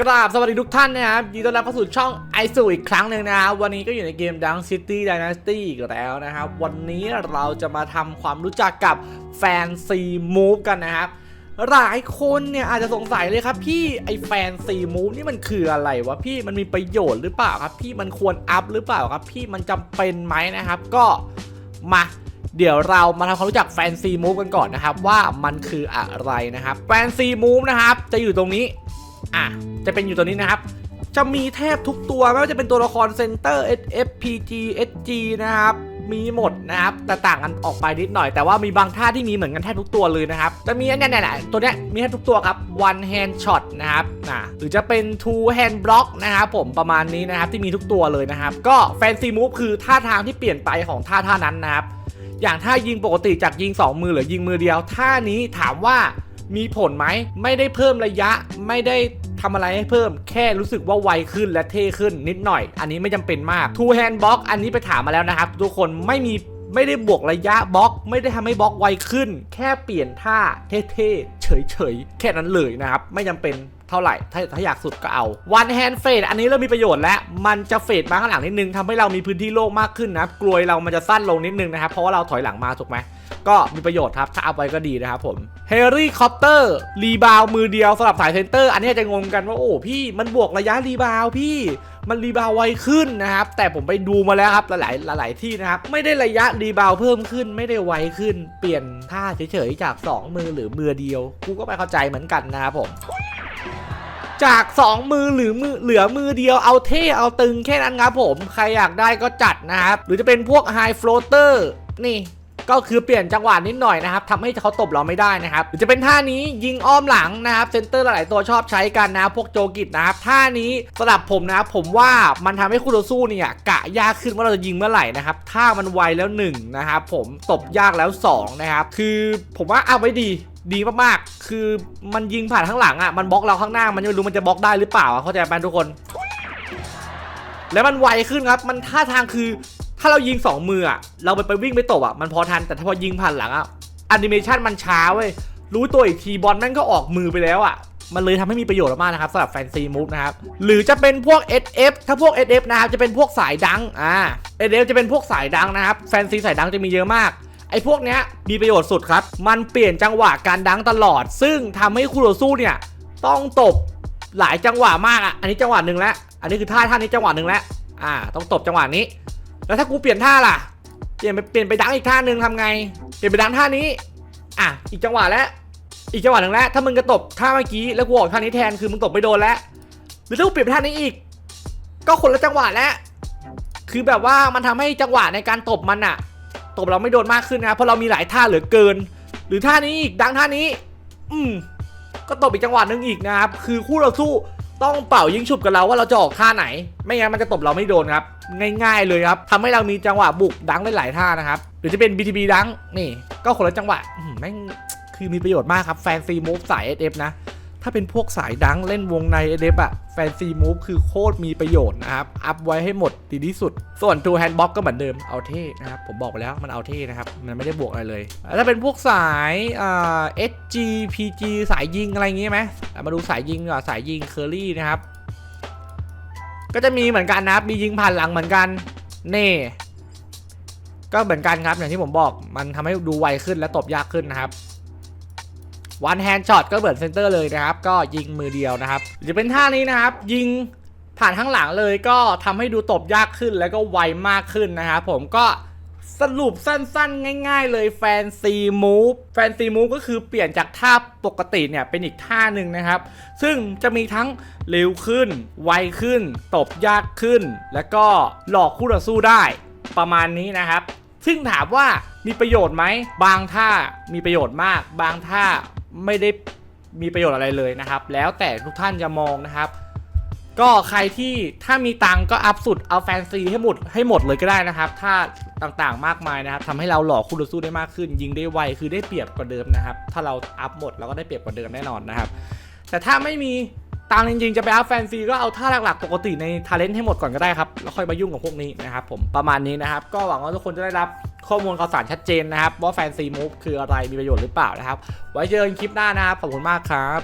กราบสวัสดีทุกท่านนะครับยินดีต้อนรับเข้าสู่ช่องไอซูอีกครั้งหนึ่งนะครับวันนี้ก็อยู่ในเกม Dunk City Dynasty อีกแล้วนะครับ วันนี้เราจะมาทำความรู้จักกับแฟนซีมูฟกันนะครับ หลายคนเนี่ยอาจจะสงสัยเลยครับพี่ไอแฟนซีมูฟนี่มันคืออะไรวะพี่มันมีประโยชน์หรือเปล่าครับ พี่มันควรอัพหรือเปล่าครับ พี่มันจำเป็นไหมนะครับ ก็มาเดี๋ยวเรามาทำความรู้จักแฟนซีมูฟกันก่อนนะครับ ว่ามันคืออะไรนะครับแฟนซีมูฟนะครับจะอยู่ตรงนี้ อะจะเป็นอยู่ตัวนี้นะครับ จะมีแทบทุกตัวไม่ว่าจะเป็นตัวละครเซนเตอร์ SFPG SG นะครับมีหมดนะครับแต่ต่างกันออกไปนิดหน่อย แต่ว่ามีบางท่าที่มีเหมือนกันแทบทุกตัวเลยนะครับจะมีอันนี้ยเนี่ยเนี่ยตัวเนี้ยมีแทบทุกตัวครับ one hand shot นะครับนะหรือจะเป็น two hand block นะครับผมประมาณนี้นะครับที่มีทุกตัวเลยนะครับ ก็แฟนซีมูฟคือท่าทางที่เปลี่ยนไปของท่าท่านั้นนะครับอย่างถ้ายิงปกติจากยิง 2 มือหรือยิงมือเดียว ท่านี้ถามว่า มีผลไหม ไม่ได้เพิ่มระยะ ไม่ได้ทำอะไรให้เพิ่ม แค่รู้สึกว่าไวขึ้นและเท่ขึ้นนิดหน่อย อันนี้ไม่จำเป็นมาก two hand block อันนี้ไปถามมาแล้วนะครับ ทุกคนไม่มีไม่ได้บวกระยะบล็อก ไม่ได้ทำให้บล็อกไวขึ้น แค่เปลี่ยนท่าเท่ๆเฉยๆ แค่นั้นเลยนะครับ ไม่จำเป็นเท่าไหร่ ถ้าถ้าอยากสุดก็เอา one hand fade อันนี้เริ่มมีประโยชน์แล้ว มันจะเฟดมาข้างหลังนิดนึงทำให้เรามีพื้นที่โล่งมากขึ้นนะกลวยเรามันจะสั้นลงนิดนึงนะครับ เพราะว่าเราถอยหลังมาถูกไหม ก็มีประโยชน์ครับ ถ้าเอาไว้ก็ดีนะครับผมเฮรี่คอปเตอร์รีบาวมือเดียวสำหรับสายเซนเตอร์ อันนี้จะงงกันว่าโอ้พี่มันบวกระยะรีบาวพี่มันรีบาวไวขึ้นนะครับ แต่ผมไปดูมาแล้วครับหลายหลายที่นะครับ ไม่ได้ระยะรีบาวเพิ่มขึ้น ไม่ได้ไวขึ้น เปลี่ยนท่าเฉยๆจาก 2 มือหรือมือเดียว กูก็ไม่เข้าใจเหมือนกันนะครับผมจาก 2 มือหรือมือเหลือมือเดียวเอาเท่เอาตึงแค่นั้นครับผม ใครอยากได้ก็จัดนะครับ หรือจะเป็นพวก High Floater นี่ ก็คือเปลี่ยนจังหวะนิดหน่อยนะครับทำให้เขาตบเราไม่ได้นะครับหรือจะเป็นท่านี้ยิงอ้อมหลังนะครับเซนเตอร์หลาย ๆ ตัวชอบใช้กันนะพวกโจกิตนะครับท่านี้สำหรับผมนะครับผมว่ามันทำให้คู่ต่อสู้เนี่ยกะยากขึ้นว่าเราจะยิงเมื่อไหร่นะครับถ้ามันไวแล้วหนึ่งนะครับผมตบยากแล้วสองนะครับคือผมว่าเอาไว้ดีดีมากๆ คือมันยิงผ่านข้างหลังอะ มันบล็อกเราข้างหน้า มันไม่รู้มันจะบล็อกได้หรือเปล่าเข้าใจไหมทุกคน แล้วมันไวขึ้นครับ มันท่าทางคือ ถ้าเรายิงสองมืออะเราไปไปวิ่งไปตบอะมันพอทันแต่ถ้าพอยิงผ่านหลังอะแอนิเมชันมันช้าเว้ยรู้ตัวอีกทีบอลแม่งก็ออกมือไปแล้วอะมันเลยทำให้มีประโยชน์มากนะครับสำหรับแฟนซีมูฟนะครับ หรือจะเป็นพวก SF ถ้าพวก SF นะครับจะเป็นพวกสายดังอ่า SF จะเป็นพวกสายดังนะครับ แฟนซีสายดังจะมีเยอะมาก ไอ้พวกเนี้ยมีประโยชน์สุดครับ มันเปลี่ยนจังหวะการดังตลอด ซึ่งทำให้คู่ต่อสู้เนี่ย ต้องตบหลายจังหวะมากอะ อันนี้จังหวะหนึ่งแล้ว อันนี้คือท่าท่านี้จังหวะหนึ่งแล้ว อ่า ต้องตบจังหวะนี้ แล้วถ้ากูเปลี่ยนท่าล่ะ เปลี่ยนไปเปลี่ยนไปดังอีกท่าหนึ่งทำไง เปลี่ยนไปดังท่านี้ อะ อีกจังหวะแล้วอีกจังหวะหนึ่งแล้วถ้ามึงจะตบท่าเมื่อกี้แล้วกูออกท่านี้แทนคือมึงตบไม่โดนแล้วหรือถ้ากูเปลี่ยนท่านี้อีก ก็คนละจังหวะแล้วคือแบบว่ามันทำให้จังหวะในการตบมันอะตบเราไม่โดนมากขึ้นนะเพราะเรามีหลายท่าเหลือเกิน หรือท่านี้อีกดังท่านี้ อืมก็ตบอีกจังหวะหนึ่งอีกนะครับคือคู่เราสู้ ต้องเป่ายิงฉุบกับเราว่าเราจะออกท่าไหน ไม่งั้นมันจะตบเราไม่โดนครับ ง่าย ๆ เลยครับทำให้เรามีจังหวะบุกดังได้หลายท่านะครับหรือจะเป็น BTB ดังนี่ ก็คนละจังหวะแม่งคือมีประโยชน์มากครับแฟนซีมูฟสาย SF นะ ถ้าเป็นพวกสายดังเล่นวงใน SF อะแฟนซีมูฟคือโคตรมีประโยชน์นะครับ อัพไว้ให้หมดดีที่สุด ส่วนทูแฮนด์บ็อกก็เหมือนเดิมเอาเท่นะครับ ผมบอกไปแล้วมันเอาเท่นะครับ มันไม่ได้บวกอะไรเลย ถ้าเป็นพวกสายเอ่า SG PG สายยิงอะไรอย่างงี้ไหมมาดูสายยิงกว่าสายยิงเคอรี่นะครับ ก็จะมีเหมือนกันนะครับ มียิงผ่านหลังเหมือนกันเน่ก็เหมือนกันครับอย่างที่ผมบอกมันทำให้ดูไวขึ้นและตบยากขึ้นนะครับ วันแฮนด์ช็อตก็เหมือนเซนเตอร์เลยนะครับ ก็ยิงมือเดียวนะครับจะเป็นท่านี้นะครับ ยิงผ่านข้างหลังเลยก็ทำให้ดูตบยากขึ้นแล้วก็ไวมากขึ้นนะครับผมก็สรุปสั้นๆ ง่าย ๆ เลยแฟนซีมูฟแฟนซีมูฟก็คือเปลี่ยนจากท่าปกติเนี่ยเป็นอีกท่าหนึ่งนะครับ ซึ่งจะมีทั้งเร็วขึ้น ไวขึ้น ตบยากขึ้น แล้วก็หลอกคู่ต่อสู้ได้ประมาณนี้นะครับ ซึ่งถามว่ามีประโยชน์ไหม บางท่ามีประโยชน์มาก บางท่า ไม่ได้มีประโยชน์อะไรเลยนะครับ แล้วแต่ทุกท่านจะมองนะครับ ก็ใครที่ถ้ามีตังก็อัพสุดเอาแฟนซีให้หมดให้หมดเลยก็ได้นะครับ ถ้าต่างๆมากมายนะครับทำให้เราหลอกคู่ต่อสู้ได้มากขึ้น ยิงได้ไวคือได้เปรียบกว่าเดิมนะครับ ถ้าเราอัพหมดเราก็ได้เปรียบกว่าเดิมแน่นอนนะครับ แต่ถ้าไม่มีตังจริงๆจะไปอัพแฟนซีก็เอาท่าหลักๆปกติในทาเลนต์ให้หมดก่อนก็ได้ครับแล้วค่อยมายุ่งกับพวกนี้นะครับผมประมาณนี้นะครับ ก็หวังว่าทุกคนจะได้รับ ข้อมูลข่าวสารชัดเจนนะครับ ว่าแฟนซีมูฟคืออะไรมีประโยชน์หรือเปล่านะครับ ไว้เจอกันคลิปหน้านะครับ ขอบคุณมากครับ